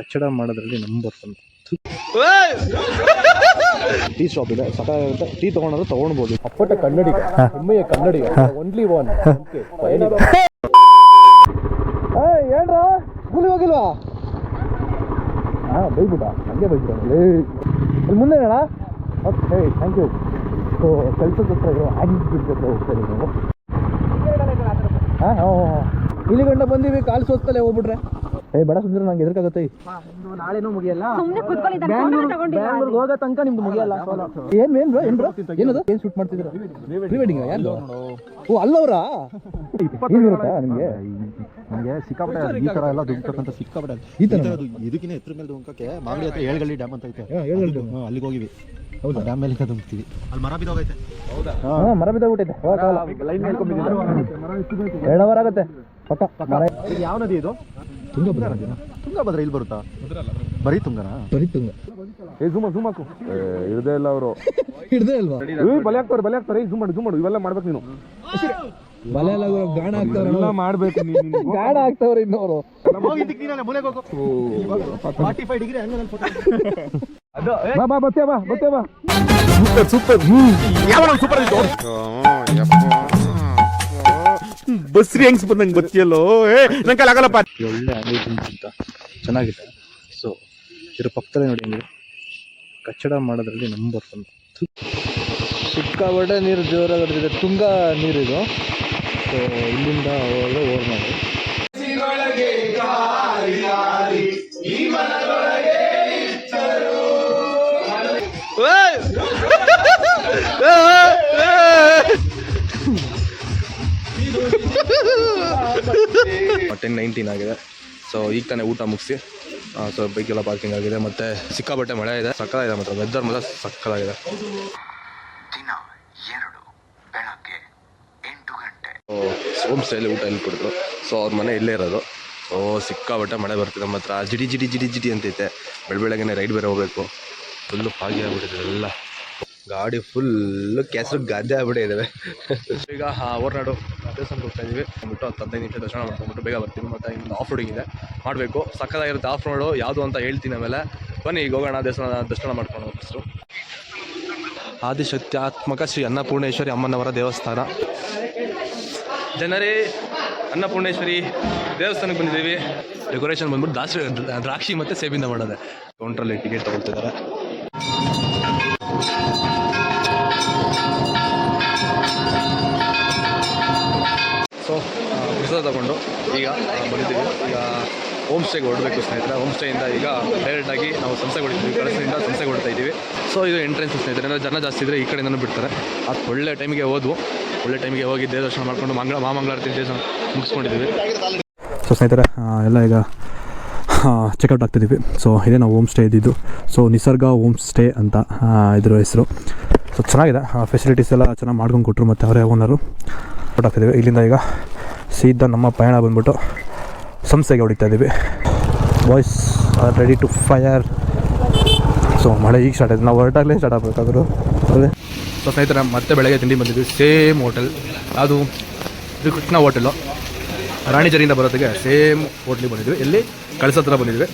ಕಚ್ಚಡ ಮಾಡೋದ್ರಲ್ಲಿ number one tea shop ಇದೆ ಅಂತ ಟೀ ತಗೊಂಡ್ರೆ ತಗೊಳ್ಬೋದು. ಅಪ್ಪಟ ಕನ್ನಡಿಗ ಹೆಮ್ಮೆಯ ಕನ್ನಡಿಗ ಒನ್ಲಿ ಒನ್ ಹೇಳ್ರ ಗುಲಿ ಹೋಗಿಲ್ವಾ? ಹಾ ಬೈಬಿಡ ಹಂಗೆ ಬೈಬಿಡ ಇಲ್ಲಿ ಮುಂದೆ ಹೇಳ ಓಕೆ ಥ್ಯಾಂಕ್ ಯು ಸೊ ಕೆಲಸಕ್ಕೋಸ್ಕರ ಇರೋ ಆ್ಯಂಗ್ ಹೋಗ್ತಾ ಹೋಗ್ತಾರೆ ನೀವು ಹಾಂ ಹಾಂ ಇಲ್ಲಿ ಗಂಡ ಬಂದೀವಿ ಕಾಲು ಸೋಸ್ತಲೇ ಹೋಗ್ಬಿಟ್ರೆ. ಏ ಬಡ ಸುಂದರ ನಂಗೆ ಎದುರ್ಕಾಗತ್ತೆ ನಾಳೆನೂ ಮುಗಿಯಲ್ಲ. ತಗೊಂಡಿಲ್ಲ ಹೋಗೋ ತನಕ ನಿಮ್ದು ಮುಗಿಯಲ್ಲ ಏನ್ ಏನ್ ಬ್ರೋ ಏನ್ ಬ್ರೋ? ಏನದು? ಏನ್ ಶೂಟ್ ಮಾಡ್ತಿದ್ದೀರಾ? ಪ್ರೀ ವೆಡ್ಡಿಂಗ್ ಯಾರು ಓ ಅಲ್ಲವ್ರ? ಇರುತ್ತಾ ನಿಮಗೆ? ನನಗೆ ಸಿಕ್ಕಾಪಟ್ಟೆ ಈ ತರ ಎಲ್ಲ ದುಂಕಕ್ಕಂತ ಸಿಕ್ಕಾಪಟ್ಟೆ ಈ ತರ ಅದು? ಇದಕ್ಕಿಂತ ಎತ್ತರ ಮೇಲೆ ದುಂಕಕ್ಕೆ ಮಾಗಡಿ ಹತ್ರ ಏಳ್ಗಲ್ಲಿ ಡ್ಯಾಮ್ ಅಂತ ಐತೆ. ಅಲ್ಲಿಗೆ ಹೋಗಿವಿ. ಹೌದಾ? ಡ್ಯಾಮ್ ಮೇಲೆ ದುಂಕ್ತಿವಿ. ಅಲ್ಲಿ ಮರ ಬಿದ್ದೋಗೈತೆ. ಹಾ. ಮರ ಬಿದ್ದೋಗ್ಬಿಟ್ಟೈತೆ ಎರಡು ಅವರ್ ಆಗುತ್ತೆ. ಪಕ್ಕ ಯಾವ ನದಿ ಇದು? ತುಂಗಭದ್ರಾ? ನದಿನಾ ತುಂಗಭದ್ರಾ ಇಲ್ಲಿ ಬರುತ್ತಾ? ಬರೀ ತುಂಗನಾ? ಬರೀ ತುಂಗ. ಏ ಸುಮ್ಮ ಜೂಮ್ ಹಾಕು. ಇರದೇ ಇಲ್ಲ ಅವರು. ಹಿಡ್ದೇ ಅಲ್ವಾ ಬಲೆ ಹಾಕ್ತಾರೆ ಬಲೆ ಹಾಕ್ತಾರೆ ಜೂಮ್ ಮಾಡು ಜೂಮ್ ಮಾಡು. ಇವೆಲ್ಲ ಮಾಡ್ಬೇಕು ನೀನು. ಬಲೆ ಎಲ್ಲ ಗಾಣ ಆಗ್ತಾವ್ರೆ ಎಲ್ಲ ಮಾಡ್ಬೇಕು ನೀನು ಗಾಣ ಆಗ್ತಾವ್ರೆ ಇನ್ನೋರು. ಹೋಗಿದ್ದಕ್ಕೆ ನೀನೇ ಮೂಲೆಗೆ ಹೋಗು. ಫಾರ್ಟಿ ಫೈವ್ ಡಿಗ್ರಿ ಹಂಗೆ ನನ್ನ ಫೋಟೋ ಬಾ ಬಾ ಬತ್ತೇ ಬಾ ಬತ್ತೇ ಬಾ. ಬಸ್ರಿ ಹೆಂಗ್ಸ್ ಬಂದಂಗೆ ಬತ್ತಿಯಲ್ಲೋ ಏ ನನ್ ಕೈಲಿ ಆಗಲ್ಲಪ್ಪ. ಒಳ್ಳೆ ಅಂತ ಚೆನ್ನಾಗಿದೆ. ಸೊ ಇದ್ರ ಪಕ್ಕದಲ್ಲಿ ನೋಡಿ ಹಂಗೆ ಕಚ್ಚಡ ಮಾಡೋದ್ರಲ್ಲಿ ನಂಬರ್ ಒನ್ ಸಿಕ್ಕಾಪಟ್ಟೆ ನೀರು ಜೋರಾಗಿದೆ ತುಂಗ ನೀರಿದು ಸೊ ಇಲ್ಲಿಂದ ಹೋದ್ರೆ ಓರ್ ಮಾಡಿ ಟೆನ್ ನೈನ್ಟೀನ್ ಆಗಿದೆ. ಸೊ ಈಗ ತಾನೇ ಊಟ ಮುಗಿಸಿ ಸೊ ಬೈಕೆಲ್ಲ ಪಾರ್ಕಿಂಗ್ ಆಗಿದೆ ಮತ್ತೆ ಸಿಕ್ಕಾಪಟ್ಟೆ ಮಳೆ ಇದೆ ಸಕ್ಕತ್ತಾಗಿದೆ ಮಾತ್ರ. ವೆದರ್ ಮಾತ್ರ ಸಕ್ಕತ್ತಾಗಿದೆ. ದಿನ ಎರಡು ಬೆಳಗ್ಗೆ ಎಂಟು ಗಂಟೆ. ಹೋಮ್ ಸ್ಟೇಲಿ ಊಟ ಇಲ್ಲಿ ಕೊಡ್ತು ಸೊ ಅವ್ರ ಮನೆ ಇಲ್ಲೇ ಇರೋದು. ಸೊ ಸಿಕ್ಕಾಪಟ್ಟೆ ಮಳೆ ಬರ್ತಿದೆ ಮಾತ್ರ. ಹತ್ರ ಜಿಡಿ ಜಿಡಿ ಜಿಡಿ ಜಿಡಿ ಅಂತೈತೆ ಬೆಳ ಬೆಳಗ್ಗೆನೆ ರೈಡ್ ಬೇರೆ ಹೋಗಬೇಕು. ಫುಲ್ಲು ಫಾಗಿ ಆಗ್ಬಿಟ್ಟಿದೆ ಎಲ್ಲ. ಗಾಡಿ ಫುಲ್ಲು ಕೆಸರು ಗದ್ದೆ ಆಗ್ಬಿಟ್ಟಿದ್ದಾವೆ ಈಗ ಹೊರನಾಡು ದೇವಸ್ಥಾನಕ್ಕೆ ಹೋಗ್ತಾ ಇದೀವಿ. ಬಿಟ್ಟು ಹತ್ತು ಹದಿನೈದು ನಿಮಿಷ ದರ್ಶನ ಮಾಡ್ಕೊಂಡ್ಬಿಟ್ಟು ಬೇಗ ಬರ್ತೀವಿ. ಮತ್ತು ಇನ್ನು ಆಫ್ ರೋಡಿಂಗ್ ಇದೆ. ಮಾಡಬೇಕು. ಸಕ್ಕದಾಗಿರುತ್ತೆ ಆಫ್ ರೋಡು ಯಾವುದು ಅಂತ ಹೇಳ್ತೀನಿ ಆಮೇಲೆ. ಬನ್ನಿ ಈಗ ಹೋಗೋಣ. ದೇವಸ್ಥಾನ ದರ್ಶನ ಮಾಡ್ಕೊಂಡು ಫಸ್ಟು ಆದಿಶಕ್ತ್ಯಾತ್ಮಕ ಶ್ರೀ ಅನ್ನಪೂರ್ಣೇಶ್ವರಿ ಅಮ್ಮನವರ ದೇವಸ್ಥಾನ. ಜನರೇ ಅನ್ನಪೂರ್ಣೇಶ್ವರಿ ದೇವಸ್ಥಾನಕ್ಕೆ ಬಂದಿದ್ದೀವಿ. ಡೆಕೋರೇಷನ್ ಬಂದ್ಬಿಟ್ಟು ದಾಸರಿ ದ್ರಾಕ್ಷಿ ಮತ್ತು ಸೇಬಿಂದ ಮಾಡೋದೆ ಕೌಂಟ್ರಲ್ಲಿ ಟಿಕೆಟ್ ತಗೊಳ್ತಿದ್ದಾರೆ ಸೊ ಪ್ರಸಾದ ತಗೊಂಡು ಈಗ ಬಂದಿದ್ದೀವಿ. ಈಗ ಹೋಮ್ ಸ್ಟೇಗೆ ಹೊರಡಬೇಕು ಸ್ನೇಹಿತರೆ. ಹೋಮ್ ಸ್ಟೇಯಿಂದ ಈಗ ಡೈರೆಕ್ಟಾಗಿ ನಾವು ಸಂಸ್ಥೆಗೆ ಹೊಡಿತೀವಿ ಕಳಸದಿಂದ ಸಂಸ್ಥೆಗೆ ಹೊಡ್ತಾ ಇದ್ದೀವಿ. ಸೊ ಇದು ಎಂಟ್ರೆನ್ಸ್ ಸ್ನೇಹಿತರೆ. ಅಂದರೆ ಜನ ಜಾಸ್ತಿ ಇದ್ದರೆ ಈ ಕಡೆಯಿಂದ ಬಿಡ್ತಾರೆ. ಅದು ಒಳ್ಳೆ ಟೈಮಿಗೆ ಹೋದ್ವು. ಒಳ್ಳೆ ಟೈಮಿಗೆ ಹೋಗಿ ದೇವದರ್ಶನ ಮಾಡ್ಕೊಂಡು ಮಂಗಳ, ಮಹಾಮಂಗಳಾರತಿ ದೇವಸ್ಥಾನ ಮುಗಿಸ್ಕೊಂಡಿದ್ದೀವಿ. ಸೊ ಸ್ನೇಹಿತರೆ ಎಲ್ಲ ಈಗ ಚೆಕ್ಔಟ್ ಆಗ್ತಿದ್ದೀವಿ. ಸೊ ಇದೇ ನಾವು ಹೋಮ್ ಸ್ಟೇ ಇದ್ದಿದ್ದು. ಸೊ ನಿಸರ್ಗ ಹೋಮ್ ಸ್ಟೇ ಅಂತ ಇದ್ರ ಹೆಸರು. ಸೊ ಚೆನ್ನಾಗಿದೆ. ಫೆಸಿಲಿಟೀಸ್ ಎಲ್ಲ ಚೆನ್ನಾಗಿ ಮಾಡ್ಕೊಂಡು ಕೊಟ್ಟರು ಮತ್ತು ಅವರೇ ಓನರು ಆಗ್ತಿದ್ದೀವಿ. ಇಲ್ಲಿಂದ ಈಗ ಸೀದಾ ನಮ್ಮ ಪಯಣ ಬಂದ್ಬಿಟ್ಟು ಸಂಸ್ಥೆಗೆ ಹೊಡಿತಾ ಇದ್ದೀವಿ. Boys are ready to fire so ಮಳೆ ಈಗ ಸ್ಟಾರ್ಟ್ ಆಯ್ತು. ನಾವು ಹೊರಟಾಗಲೇ ಸ್ಟಾರ್ಟ್ ಆಗಬೇಕಾದ್ರು. ಅದೇ. ಸೊ ಸ್ನೇಹಿತರ, ಮತ್ತೆ ಬೆಳಗ್ಗೆ ತಿಂಡಿ ಬಂದಿದ್ವಿ. ಸೇಮ್ ಹೋಟೆಲ್ ಅದು ಇದು ಕೃಷ್ಣ ಹೋಟೆಲು ರಾಣಿಜರಿಯಿಂದ ಬರೋದಕ್ಕೆ ಸೇಮ್ ಹೋಟ್ಲಿಗೆ ಬಂದಿದ್ವಿ. ಕಳಸ ಹತ್ರ ಬಂದಿದ್ವಿ.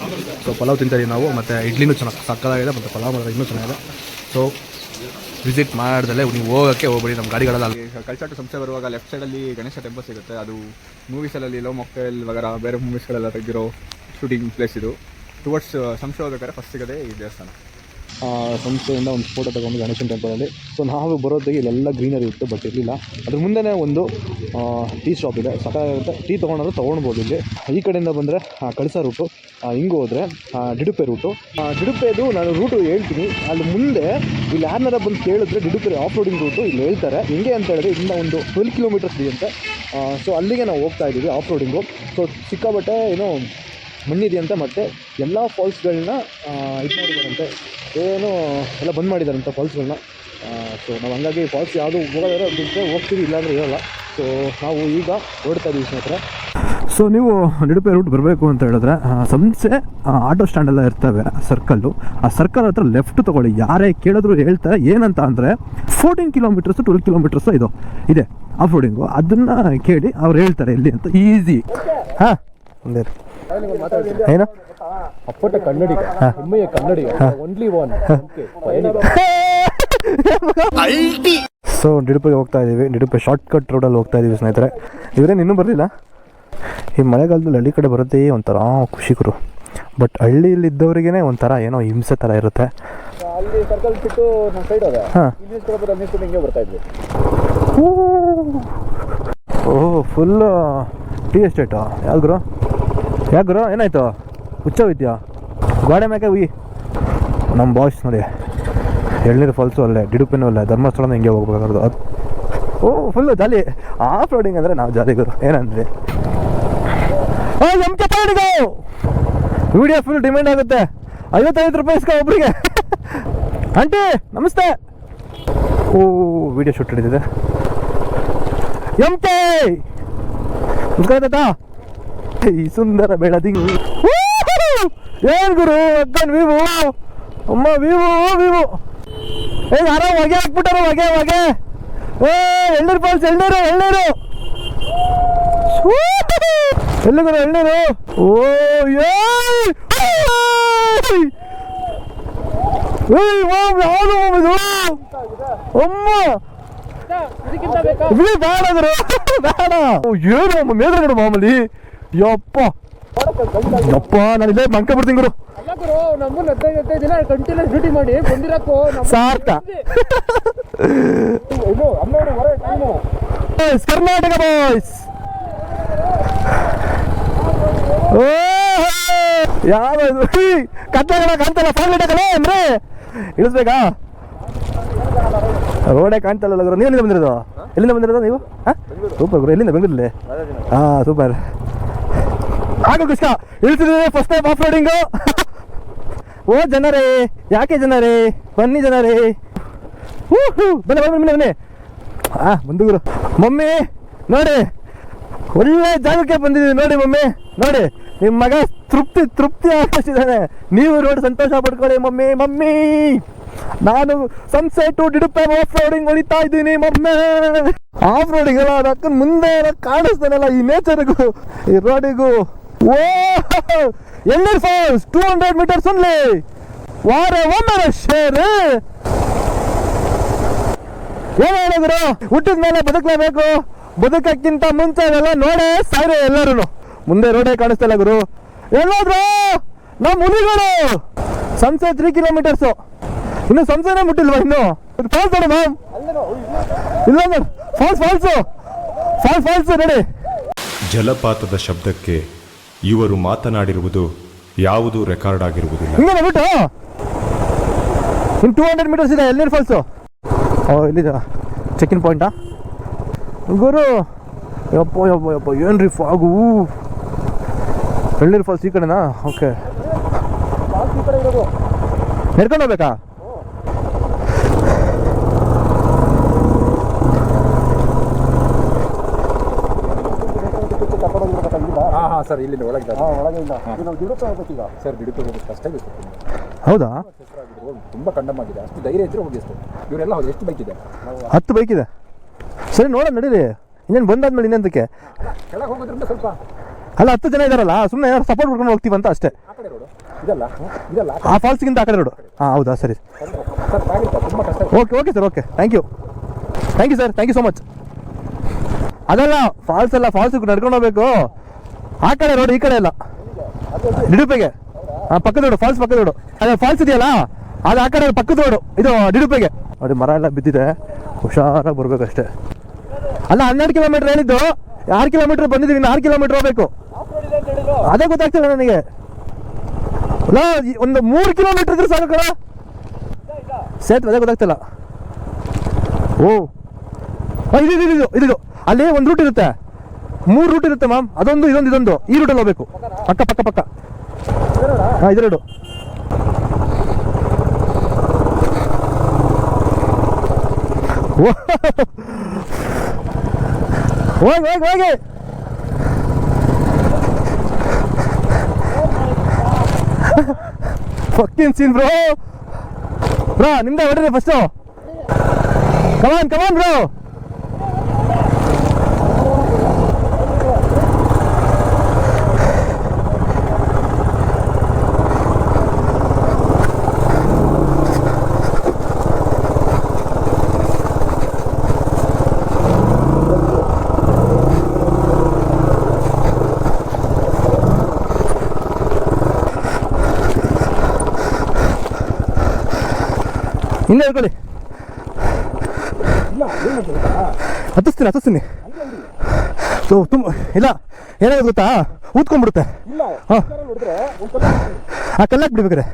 ಸೊ ಪಲಾವ್ ತಿಂತೀವಿ ನಾವು. ಮತ್ತು ಇಡ್ಲಿನೂ ಚೆನ್ನಾಗಿ ಸಕ್ಕದಾಗಿದೆ ಮತ್ತು ಪಲಾವ್ ಮಾಡೋದು ಇನ್ನೂ ಚೆನ್ನಾಗಿದೆ. ಸೊ ವಿಸಿಟ್ ಮಾಡ್ದಲ್ಲೇ ನೀವು ಹೋಗೋಕ್ಕೆ ಹೋಗ್ಬೇಡಿ, ನಮ್ಮ ಗಾಡಿಗಳೆಲ್ಲ ಕಲ್ಚಾಟು ಸಂಸ್ಥೆ ಬರುವಾಗ ಲೆಫ್ಟ್ ಸೈಡಲ್ಲಿ ಗಣೇಶ ಟೆಂಪಲ್ ಸಿಗುತ್ತೆ. ಅದು ಮೂವೀಸಲ್ಲಿ ಲೋ ಮೊಕ್ಟೆಲ್ ವಗರ ಬೇರೆ ಮೂವೀಸ್ಗಳೆಲ್ಲ ತೆಗೆದಿರೋ ಶೂಟಿಂಗ್ ಪ್ಲೇಸ್ ಇದು. ಟುವರ್ಡ್ಸ್ ಸಂಸ್ಥೆ ಹೋಗ್ಬೇಕಾದ್ರೆ ಫಸ್ಟ್ ಸಿಗೋದೇ ಈ ದೇವಸ್ಥಾನ. ಸಂಸ್ಥೆಯಿಂದ ಒಂದು ಫೋಟೋ ತಗೊಂಡು ಗಣೇಶನ ಟೆಂಪಲಲ್ಲಿ ಸೊ ನಾವು ಬರೋದಕ್ಕೆ ಇಲ್ಲೆಲ್ಲ ಗ್ರೀನರಿ ಇತ್ತು ಬಟ್ ಇರಲಿಲ್ಲ. ಅದ್ರ ಮುಂದೆನೇ ಒಂದು ಟೀ ಶಾಪ್ ಇದೆ. ಸಕಾಲಾಗಿರುತ್ತೆ ಟೀ ತೊಗೊಂಡ್ರೆ ತೊಗೊಳ್ಬೋದು ಇಲ್ಲಿ. ಈ ಕಡೆಯಿಂದ ಬಂದರೆ ಕಳಸ ರೂಟು ಹಿಂಗೆ ಹೋದರೆ ಡಿಡುಪೆ ರೂಟು ಡಿಡುಪೆದು ನಾನು ರೂಟು ಹೇಳ್ತೀನಿ. ಅಲ್ಲಿ ಮುಂದೆ, ಇಲ್ಲಿ ಯಾರನ್ನಾರ ಬಂದು ಕೇಳಿದ್ರೆ ಡಿಡುಪೆ ಆಫ್ ರೋಡಿಂಗ್ ರೂಟು ಇಲ್ಲಿ ಹೇಳ್ತಾರೆ. ಹಿಂಗೆ ಅಂತ ಹೇಳಿದ್ರೆ ಇಲ್ಲಿಂದ ಒಂದು ಟ್ವೆಲ್ ಕಿಲೋಮೀಟರ್ಸ್ ಇದೆಯಂತೆ ಸೊ ಅಲ್ಲಿಗೆ ನಾವು ಹೋಗ್ತಾ ಇದ್ದೀವಿ ಆಫ್ ರೋಡಿಂಗು ಸೊ ಸಿಕ್ಕಾಬಟ್ಟೆ ಏನೋ ಮಣ್ಣಿದೆಯಂತೆ ಮತ್ತು ಎಲ್ಲ ಫಾಲ್ಸ್ಗಳನ್ನ ಇದು ಮಾಡಿದಾರಂತೆ ಏನು, ಎಲ್ಲ ಬಂದ್ ಮಾಡಿದಾರಂತೆ ಫಾಲ್ಸ್ಗಳನ್ನ ಸೊ ನಾವು ಹಂಗಾಗಿ ಫಾಲ್ಸ್ ಯಾವುದು ಹೋಗೋದಾದ್ರೆ ಬಿಟ್ಟರೆ ಹೋಗ್ತೀವಿ, ಇಲ್ಲಾಂದರೆ ಇರೋಲ್ಲ. ಸೊ ನಾವು ಈಗ ಹೊರಡ್ತಾ ಇದ್ದೀವಿ ಸ್ನೇಹಿತರೆ ಸೊ ನೀವು ನಿಡುಪೆ ರೂಟ್ ಬರಬೇಕು ಅಂತ ಹೇಳಿದ್ರೆ ಸಂಸೆ ಆಟೋ ಸ್ಟ್ಯಾಂಡ್ ಎಲ್ಲ ಇರ್ತವೆ ಸರ್ಕಲ್ಲು ಆ ಸರ್ಕಲ್ ಹತ್ರ ಲೆಫ್ಟ್ ತಗೊಳ್ಳಿ. ಯಾರೇ ಕೇಳಿದ್ರು ಹೇಳ್ತಾರೆ, ಏನಂತ ಅಂದರೆ ಫೋರ್ಟೀನ್ ಕಿಲೋಮೀಟರ್ಸು ಟ್ವೆಲ್ ಕಿಲೋಮೀಟರ್ಸು ಇದು. ಇದೆ. ಆಫ್ ರೋಡಿಂಗು ಅದನ್ನು ಕೇಳಿ ಅವ್ರು ಹೇಳ್ತಾರೆ ಇಲ್ಲಿ ಅಂತ. ಈಸಿ ಹಾಂ? ಒಂದೇ ಏನು? ಅಪ್ಪಟ ಕನ್ನಡಿಗ. ಹೆಮ್ಮೆಯ ಕನ್ನಡಿಗ. ಒನ್ಲಿ ಒನ್ ಸೊ ನಿಡುಪಿಗೆ ಹೋಗ್ತಾ ಇದ್ದೀವಿ. ನಿಡುಪೆ ಶಾರ್ಟ್ ಕಟ್ ರೋಡಲ್ಲಿ ಹೋಗ್ತಾ ಇದ್ದೀವಿ ಸ್ನೇಹಿತರೆ. ಇವರೇನು ಇನ್ನೂ ಬರಲಿಲ್ಲ? ಈ ಮಳೆಗಾಲದಲ್ಲಿ ಹಳ್ಳಿ ಕಡೆ ಬರುತ್ತೆ ಒಂಥರ ಖುಷಿ ಬಟ್ ಬಟ್ ಹಳ್ಳಿಯಲ್ಲಿದ್ದವರಿಗೇ ಒಂಥರ ಏನೋ ಹಿಂಸೆ ಥರ ಇರುತ್ತೆ. ಅಲ್ಲಿ ಸರ್ಕಲ್ ಬಿಟ್ಟು ನಮ್ಮ ಸೈಡ್ ಅದ ಹಾಂ. ಇಲ್ಲಿ ನಿಂತ್ಕೊಂಡು ನಿಂತ್ಕೊಂಡು ಹಿಂಗೆ ಬರ್ತಾ ಇದ್ವಿ. ಓಹ್ ಫುಲ್ ಟೀ ಎಸ್ಟೇಟು ಯಾವ್ದು ಯಾಕೆ ಗುರು, ಏನಾಯ್ತು? ಹುಚ್ಚ ಹೋಯ್ತೀಯಾ ಗೋಡೆ ಮ್ಯಾಕೆ ಉಯ್ ನಮ್ಮ ಬಾಯ್ಸ್ ನೋಡಿ, ಎಳ್ನೀರು ಫಾಲ್ಸು ಅಲ್ಲೇ, ಡಿಡುಪಿನೂ ಅಲ್ಲೇ, ಧರ್ಮಸ್ಥಳನ ಹಿಂಗೆ ಹೋಗ್ಬೇಕಾಗಿರೋದು ಅದು ಓ ಫುಲ್ಲು ಜಾಲಿ. ಆಫ್ ರೋಡಿಂಗ್ ಅಂದರೆ ನಾವು ಜಾಲಿ ಗುರು, ಏನಂದ್ರಿ? ವಿಡಿಯೋ ಫುಲ್ ಡಿಮ್ಯಾಂಡ್ ಆಗುತ್ತೆ. ಐವತ್ತೈದು ರೂಪಾಯಿ ಇಸ್ಕೊ ಒಬ್ಬರಿಗೆ ಆಂಟಿ, ನಮಸ್ತೆ. ಓ ವಿಡಿಯೋ ಶೂಟ್ ಹಿಡಿದಿದೆ. M K! ಈ ಸುಂದರ ಬೆಳದಿಂಗ್ ಏನ್ ಗುರು ಅಕ್ಕನ್ ವಿವು? ಅಮ್ಮ ವಿವು ವಿವು. ಏ ಯಾರೋ ಹೊಗೆ ಹಾಕ್ಬಿಟ್ಟಾರ ಹೊಗೆ ಹೊಗೆ. ಏ ಎಳ್ಳೀರು ಪಾಲ್ಸ್ ಎಳ್ಳೀರು ಎಳ್ಳೀರು ಎಲ್ಲಿ ಗುರು ಎಳ್ಳೀರು ಓ ಯಾವುದು ಇದು? ಅಮ್ಮ! ಬೇಡ ಗುರು. ಬೇಡ. ಏನು ಮಾಮೂಲಿ. ಯಪ್ಪ. ಯಪ್ಪ ನಾನು ಇಲ್ಲೇ ಮಂಕ ಬಿಡ್ತೀನಿ ಗುರು. ನಮ್ಮನ್ನ ಹದಿನೈದು ಹದಿನೈದು ದಿನ ಕಂಟಿನ್ಯೂಸ್ ಡ್ಯೂಟಿ ಮಾಡಿ ಬಂದಿರಕ್ಕೋ ಸಾರ್ಥ ಇದು ಹನ್ನೆರಡು ಹೊರ ಟೈಮು ಕರ್ನಾಟಕ ಬಾಯ್ಸ್ ಓ ಯಾವ ಕತ್ತಲ ಕಾಣ್ತಲ್ಲ. ಇಡಕಲ್ಲ ಅಂದ್ರೆ ಇಳಿಸ್ಬೇಕಾ? ರೋಡೇ ಕಾಣ್ತಲ್ಲ ಗುರು. ನೀವು ಎಲ್ಲಿಂದ ಬಂದಿರೋದು? ಎಲ್ಲಿಂದ ಬಂದಿರೋದು ನೀವು? ಸೂಪರ್ ಗುರು. ಎಲ್ಲಿಂದ? ಬೆಂಗಳೂರಲ್ಲಿ ಹಾಂ ಸೂಪರ್. ಆಗ ಕೃಷ್ಣ. ಇಳಿಸಿದ್ರೆ ಫಸ್ಟ್ ಟೈಮ್ ಆಫ್ ರೋಡಿಂಗು ಓ ಜನರೇ, ಯಾಕೆ ಜನರೇ? ಬನ್ನಿ ಜನರೇ. ಹೂ ಹೂ ಬನ್ನಿ ಬನ್ನಿ ಬನ್ನಿ ಬನ್ನಿ. ಆ ಮುಂದುಗುರು ಮಮ್ಮಿ, ನೋಡಿ. ಒಳ್ಳೆ ಜಾಗಕ್ಕೆ ಬಂದಿದ್ದೀನಿ ನೋಡಿ ಮಮ್ಮಿ, ನೋಡಿ. ನಿಮ್ಮ ಮಗ ತೃಪ್ತಿ ತೃಪ್ತಿ ಆಗ್ತಿದ್ದಾನೆ. ನೀವು ನೋಡಿ ಸಂತೋಷ ಪಡ್ಕೊಳ್ಳಿ ಮಮ್ಮಿ ಮಮ್ಮಿ. ನಾನು ಸನ್ಸೆಟ್ ಡಿಡುಪೆ ಆಫ್ ರೋಡಿಂಗ್ ಹೊಡಿತಾ ಇದ್ದೀನಿ ಮಮ್ಮಿ. ಆಫ್ ರೋಡಿಂಗ್ ಅಲ್ಲ ಅದಕ್ಕ ಮುಂದೆ ಕಾಣಿಸ್ತಾನಲ್ಲ ಈ ನೇಚರ್ಗೂ ಈ ರೋಡಿಗೂ ಓ ಎಲ್ಲಿರ್ ಫಾಲ್ಸ್ ಟೂ ಹಂಡ್ರೆಡ್ ಮೀಟರ್ಸ್ ಅಲ್ಲಿ ವಾರ ಒಮ್ಮೆ ಶೇರ್. ಏನು ಹೇಳಿದ್ರು? ಹುಟ್ಟಿದ ಮೇಲೆ ಬದುಕಲೇಬೇಕು. ಬದುಕಕ್ಕಿಂತ ಮುಂಚೆ ಎಲ್ಲ ನೋಡೇ ಸಾಯ್ರೆ ಎಲ್ಲರೂ ಮುಂದೆ ರೋಡೇ ಕಾಣಿಸ್ತಲ್ಲ ಗುರು. ಎಲ್ಲಾದ್ರು ನಮ್ಮ ಹುಲಿಗಳು. ಸಂಸೆ ತ್ರೀ ಕಿಲೋಮೀಟರ್ಸು ಇನ್ನು ಸಂಸೆನೇ ಮುಟ್ಟಿಲ್ವಾ ಇನ್ನು? ಫಾಲ್ಸ್ ನೋಡು ಮ್ಯಾಮ್ ಇಲ್ಲ ಫಾಲ್ಸ್ ಫಾಲ್ಸು ಫಾಲ್ಸ್ ಫಾಲ್ಸು ನೋಡಿ ಜಲಪಾತದ ಶಬ್ದಕ್ಕೆ ಇವರು ಮಾತನಾಡಿರುವುದು ಯಾವುದು ರೆಕಾರ್ಡ್ ಆಗಿರುವುದಿಲ್ಲ. ಹಿಂಗೆ ಬಿಟ್ಟು. ಇನ್ನು ಟೂ ಹಂಡ್ರೆಡ್ ಮೀಟರ್ಸ್ ಇದೆ ಎಲ್ಲಿನ ಫಾಲ್ಸು ಓ ಚೆಕ್ ಇನ್ ಪಾಯಿಂಟಾ ಗುರು, ಯಪ್ಪ ಯಪ್ಪ ಯಪ್ಪ, ಏನ್ರಿ ಫಾಗು ಎಳ್ಳೀರು ಫಾಲ್ಸ್ ಈ ಕಡೆನಾ? ಓಕೆ ನಡ್ಕೊಂಡು ಹೋಗ್ಬೇಕಾ ಹಾಂ ಹಾಂ ಸರ್ ಇಲ್ಲಿಂದ ಒಳಗೆ ಒಳಗೆ ಇಲ್ಲ ಇದು ನಾವು ದುಡುಕ ಹೋಗ್ಬೇಕೀಗ ಸರ್ ಬಿಡುತ್ತೆ ಹೋಗೋದು ಕಷ್ಟ ಬೇಕು. ಹೌದಾ? ತುಂಬ ಕಂಡಮ್ ಆಗಿದೆ. ಅಷ್ಟು ಧೈರ್ಯ ಇದ್ರೆ ಹೋಗಿ ಅಷ್ಟು. ಇವರೆಲ್ಲ ಹೌದು ಎಷ್ಟು ಬೈಕ್ ಇದೆ? ಹತ್ತು ಬೈಕ್ ಇದೆ. ಸರಿ ನೋಡೋಣ ನಡೀರಿ. ಇನ್ನೇನು ಬಂದಾದ್ಮೇಲೆ ಇನ್ನೊಂದಕ್ಕೆ? ಕೆಳಗೆ ಹೋಗೋದ್ರಿಂದ ಸ್ವಲ್ಪ. ಅಲ್ಲ ಹತ್ತು ಜನ ಇದಾರಲ್ಲ ಸುಮ್ಮನೆ ಏನಾದ್ರು ಸಪೋರ್ಟ್ ಮಾಡ್ಕೊಂಡು ಹೋಗ್ತೀವಂತ ಅಷ್ಟೇ. ಇದಲ್ಲ? ಇದಲ್ಲ ಆ ಫಾಲ್ಸ್ಗಿಂತ ಆ ಕಡೆ ರೋಡು. ಹಾಂ ಹೌದಾ? ಸರಿ. ಸರ್ ಆಗಿಲ್ಲ ತುಂಬ ಕಷ್ಟ okay okay sir okay. Thank you thank you sir thank you so much ಅದಲ್ಲ ಫಾಲ್ಸ್ ಅಲ್ಲ ಫಾಲ್ಸ್ ನಡ್ಕೊಂಡು ಹೋಗ್ಬೇಕು. ಆ ಕಡೆ ರೋಡ್, ಈ ಕಡೆ ಎಲ್ಲ. ನಿಡುಪೆಗೆ. ಪಕ್ಕದ ರೋಡು, ಫಾಲ್ಸ್ ಪಕ್ಕದ ರೋಡು. ಅದೇ, ಫಾಲ್ಸ್ ಇದೆಯಲ್ಲ? ಅದು ಆ ಕಡೆ ಪಕ್ಕದ ರೋಡು. ಇದು ನಿಡುಪೆಗೆ. ನೋಡಿ, ಮರ ಎಲ್ಲ ಬಿದ್ದಿದೆ. ಹುಷಾರಾಗಿ ಬರ್ಬೇಕಷ್ಟೇ. ಅಲ್ಲ, ಹನ್ನೆರಡು ಕಿಲೋಮೀಟರ್ ಹೇಳಿದ್ದು. ಆರು ಕಿಲೋಮೀಟರ್ ಬಂದಿದ್ದೀವಿ, ಇನ್ನು ಆರು ಕಿಲೋಮೀಟರ್ ಹೋಗ್ಬೇಕು. ಅದೇ ಗೊತ್ತಾಗ್ತಿಲ್ಲ ನನಗೆ. ಅಲ್ಲ ಒಂದು ಮೂರು ಕಿಲೋಮೀಟರ್ ಇದ್ರೆ ಸಾಕು ಸೇತುವೆ, ಅದೇ ಗೊತ್ತಾಗ್ತಿಲ್ಲ. ಓ. ಇದು ಇದು ಇದು. ಅಲ್ಲಿ ಒಂದು ರೂಟ್ ಇರುತ್ತೆ. ಮೂರು ರೂಟ್ ಇರುತ್ತೆ ಮ್ಯಾಮ್ ಅದೊಂದು, ಇದೊಂದು ಇದೊಂದು. ಈ ರೂಟಲ್ಲಿ ಹೋಗ್ಬೇಕು. ಪಕ್ಕ ಪಕ್ಕ ಪಕ್ಕ. ಹಾಂ ಇದೆರಡು ಹೋಗಿ ಹೋಗಿ ಹೋಗಿ. ಫಕ್ಕಿನ್ ಸೀನ್ ಬ್ರೋ ಬ್ರೋ ನಿಮ್ದೆ ಹೊಡ್ರಿ ಫಸ್ಟು ಕಮಾನ್ ಕಮಾನ್ ಬ್ರೋ ಹಿಂದೆ ಹೇಳ್ಕೊಳ್ಳಿ ಹತ್ತಿಸ್ತೀನಿ ಹತ್ತಿಸ್ತೀನಿ. ಸೊ ತುಂಬ ಇಲ್ಲ ಏನಾಗುತ್ತೆ ಗೊತ್ತಾ? ಊದ್ಕೊಂಡ್ಬಿಡುತ್ತೆ. ಹಾಂ. ಆ ಕಲ್ಲಾಕ್ ಬಿಡ್ಬೇಕಾರೆ